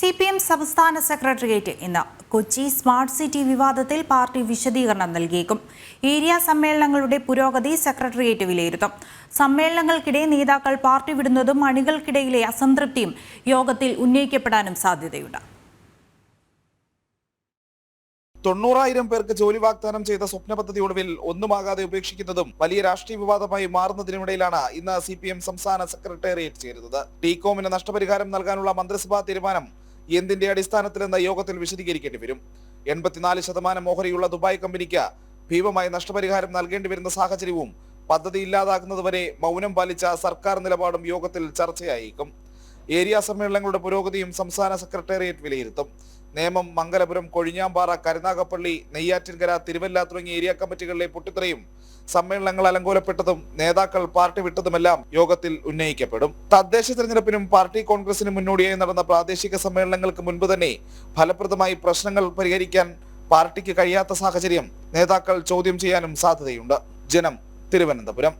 C P M സംസ്ഥാന secretariat ഇന്ന് Kochi smart city വിവാദത്തിൽ പാർട്ടി വിശദീകരണം നൽകിയേക്കും. ഏരിയ സമ്മേളനങ്ങളുടെ പുരോഗതി സെക്രട്ടേറിയറ്റ് വിലയിരുത്തും. സമ്മേളനങ്ങൾക്കിടെ നേതാക്കൾ പാർട്ടി വിടുന്നതും അണികൾക്കിടയിലെ അസംതൃപ്തിയും യോഗത്തിൽ ഉന്നയിക്കപ്പെടാനും സാധ്യതയുണ്ട്. തൊണ്ണൂറായിരം പേർക്ക് ജോലി വാഗ്ദാനം ചെയ്ത സ്വപ്ന പദ്ധതി ഒടുവിൽ ഒന്നുമാകാതെ ഉപേക്ഷിക്കുന്നതും വലിയ രാഷ്ട്രീയ വിവാദമായി മാറുന്നതിനിടയിലാണ് ഇന്ന് സി പി എം സംസ്ഥാന സെക്രട്ടേറിയറ്റ് ചേരുന്നത്. ടികോമിന് നഷ്ടപരിഹാരം നൽകാനുള്ള മന്ത്രിസഭാ തീരുമാനം എന്തിന്റെ അടിസ്ഥാനത്തിലെന്ന യോഗത്തിൽ വിശദീകരിക്കേണ്ടി വരും. എൺപത്തിനാല് ശതമാനം ഓഹരിയുള്ള ദുബായ് കമ്പനിക്ക് ഭീമമായ നഷ്ടപരിഹാരം നൽകേണ്ടി വരുന്ന സാഹചര്യവും പദ്ധതി ഇല്ലാതാക്കുന്നതുവരെ മൗനം പാലിച്ച സർക്കാർ നിലപാടും യോഗത്തിൽ ചർച്ചയായേക്കും. ഏരിയ സമ്മേളനങ്ങളുടെ പുരോഗതിയും സംസ്ഥാന സെക്രട്ടേറിയറ്റ് വിലയിരുത്തും. നേമം മംഗലപുരം കൊഴിഞ്ഞാമ്പാറ കരുനാഗപ്പള്ളി നെയ്യാറ്റിൻകര തിരുവല്ല തുടങ്ങിയ ഏരിയ കമ്മിറ്റികളിലെ പൊട്ടിത്തെറിയും സമ്മേളനങ്ങൾ അലങ്കോലപ്പെട്ടതും നേതാക്കൾ പാർട്ടി വിട്ടതുമെല്ലാം യോഗത്തിൽ ഉന്നയിക്കപ്പെടും. തദ്ദേശ തെരഞ്ഞെടുപ്പിനും പാർട്ടി കോൺഗ്രസിനും മുന്നോടിയായി നടന്ന പ്രാദേശിക സമ്മേളനങ്ങൾക്ക് മുൻപ് തന്നെ ഫലപ്രദമായി പ്രശ്നങ്ങൾ പരിഹരിക്കാൻ പാർട്ടിക്ക് കഴിയാത്ത സാഹചര്യം നേതാക്കൾ ചോദ്യം ചെയ്യാനും സാധ്യതയുണ്ട്. ജനം തിരുവനന്തപുരം.